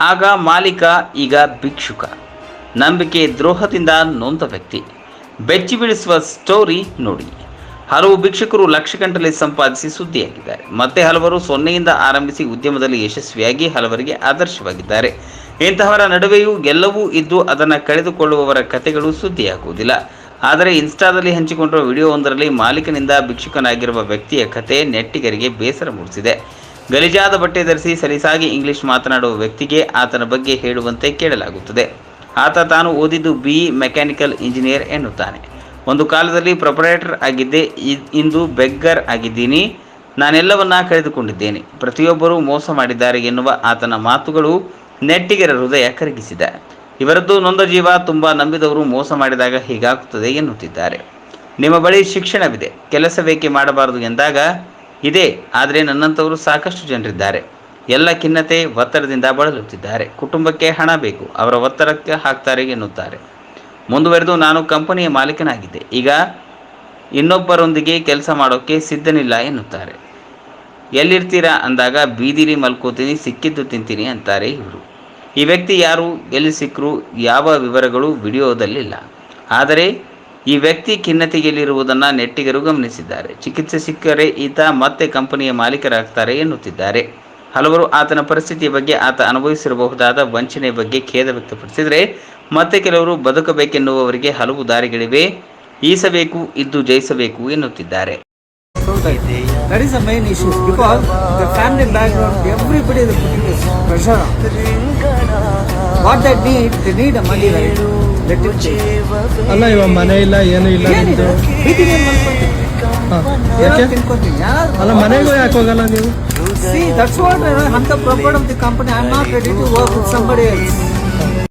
ಆಗ ಮಾಲೀಕ, ಈಗ ಭಿಕ್ಷುಕ. ನಂಬಿಕೆ ದ್ರೋಹದಿಂದ ನೊಂದ ವ್ಯಕ್ತಿ. ಬೆಚ್ಚಿ ಬೀಳಿಸುವ ಸ್ಟೋರಿ ನೋಡಿ. ಹಲವು ಭಿಕ್ಷುಕರು ಗಂಟಲೆ ಸಂಪಾದಿಸಿ ಸುದ್ದಿಯಾಗಿದ್ದಾರೆ. ಮತ್ತೆ ಹಲವರು ಸೊನ್ನೆಯಿಂದ ಆರಂಭಿಸಿ ಉದ್ಯಮದಲ್ಲಿ ಯಶಸ್ವಿಯಾಗಿ ಹಲವರಿಗೆ ಆದರ್ಶವಾಗಿದ್ದಾರೆ. ಇಂತಹವರ ನಡುವೆಯೂ ಎಲ್ಲವೂ ಇದ್ದು ಅದನ್ನು ಕಳೆದುಕೊಳ್ಳುವವರ ಕಥೆಗಳು ಸುದ್ದಿಯಾಗುವುದಿಲ್ಲ. ಆದರೆ ಇನ್ಸ್ಟಾದಲ್ಲಿ ಹಂಚಿಕೊಂಡಿರುವ ವಿಡಿಯೋವೊಂದರಲ್ಲಿ ಮಾಲೀಕನಿಂದ ಭಿಕ್ಷುಕನಾಗಿರುವ ವ್ಯಕ್ತಿಯ ಕಥೆ ನೆಟ್ಟಿಗರಿಗೆ ಬೇಸರ ಮೂಡಿಸಿದೆ. ಗಲಿಜಾದ ಬಟ್ಟೆ ಧರಿಸಿ ಸಲೀಸಾಗಿ ಇಂಗ್ಲಿಷ್ ಮಾತನಾಡುವ ವ್ಯಕ್ತಿಗೆ ಆತನ ಬಗ್ಗೆ ಹೇಳುವಂತೆ ಕೇಳಲಾಗುತ್ತದೆ. ಆತ ತಾನು ಓದಿದ್ದು ಬಿ ಮೆಕ್ಯಾನಿಕಲ್ ಇಂಜಿನಿಯರ್ ಎನ್ನುತ್ತಾನೆ. ಒಂದು ಕಾಲದಲ್ಲಿ ಪ್ರೊಪರೇಟರ್ ಆಗಿದ್ದೆ ಇಂದು ಬೆಗ್ಗರ್ ಆಗಿದ್ದೀನಿ. ನಾನೆಲ್ಲವನ್ನ ಕಳೆದುಕೊಂಡಿದ್ದೇನೆ. ಪ್ರತಿಯೊಬ್ಬರೂ ಮೋಸ ಮಾಡಿದ್ದಾರೆ ಎನ್ನುವ ಆತನ ಮಾತುಗಳು ನೆಟ್ಟಿಗೆರ ಹೃದಯ ಕರಗಿಸಿದೆ. ಇವರದ್ದು ನೊಂದ ಜೀವ ತುಂಬ ನಂಬಿದವರು ಮೋಸ ಮಾಡಿದಾಗ ಹೀಗಾಗುತ್ತದೆ ಎನ್ನುತ್ತಿದ್ದಾರೆ. ನಿಮ್ಮ ಬಳಿ ಶಿಕ್ಷಣವಿದೆ. ಕೆಲಸ ಬೇಕೆ ಮಾಡಬಾರದು ಎಂದಾಗ ಇದೆ, ಆದರೆ ನನ್ನಂಥವರು ಸಾಕಷ್ಟು ಜನರಿದ್ದಾರೆ. ಎಲ್ಲ ಖಿನ್ನತೆ ಒತ್ತಡದಿಂದ ಬಳಲುತ್ತಿದ್ದಾರೆ. ಕುಟುಂಬಕ್ಕೆ ಹಣ ಬೇಕು, ಅವರ ಒತ್ತಡಕ್ಕೆ ಹಾಕ್ತಾರೆ ಎನ್ನುತ್ತಾರೆ. ಮುಂದುವರೆದು ನಾನು ಕಂಪನಿಯ ಮಾಲೀಕನಾಗಿದ್ದೆ. ಈಗ ಇನ್ನೊಬ್ಬರೊಂದಿಗೆ ಕೆಲಸ ಮಾಡೋಕ್ಕೆ ಸಿದ್ಧನಿಲ್ಲ ಎನ್ನುತ್ತಾರೆ. ಎಲ್ಲಿರ್ತೀರಾ ಅಂದಾಗ, ಬೀದಿಲಿ ಮಲ್ಕೋತೀನಿ, ಸಿಕ್ಕಿದ್ದು ತಿಂತೀನಿ ಅಂತಾರೆ ಇವರು. ಈ ವ್ಯಕ್ತಿ ಯಾರು, ಎಲ್ಲಿ ಸಿಕ್ಕರು ಯಾವ ವಿವರಗಳು ವಿಡಿಯೋದಲ್ಲಿಲ್ಲ. ಆದರೆ ಈ ವ್ಯಕ್ತಿ ಖಿನ್ನತೆಯಲ್ಲಿರುವುದನ್ನು ನೆಟ್ಟಿಗರು ಗಮನಿಸಿದ್ದಾರೆ. ಚಿಕಿತ್ಸೆ ಸಿಕ್ಕರೆ ಈತ ಮತ್ತೆ ಕಂಪನಿಯ ಮಾಲೀಕರಾಗ್ತಾರೆ ಎನ್ನುತ್ತಿದ್ದಾರೆ. ಹಲವರು ಆತನ ಪರಿಸ್ಥಿತಿಯ ಬಗ್ಗೆ ಆತ ಅನುಭವಿಸಿರಬಹುದಾದ ವಂಚನೆ ಬಗ್ಗೆ ಖೇದ ವ್ಯಕ್ತಪಡಿಸಿದರೆ, ಮತ್ತೆ ಕೆಲವರು ಬದುಕಬೇಕೆನ್ನುವವರಿಗೆ ಹಲವು ದಾರಿಗಳಿವೆ. ಈಸಬೇಕು, ಇದ್ದು ಜಯಿಸಬೇಕು ಎನ್ನುತ್ತಿದ್ದಾರೆ. That is the main issue because the family background, everybody is putting this pressure on. What they need, they need a money, right? Let it take. ಅಲ್ಲ ಇವಾಗ ಮನೆ ಇಲ್ಲ ಏನು ಇಲ್ಲ? ನಿಮ್ದು ಅಲ್ಲ ಮನೆಗೂ ಯಾಕೆ ಹೋಗಲ್ಲ ನೀವು See, that's what uh, I'm the property of the company. I'm not ready to work with somebody else.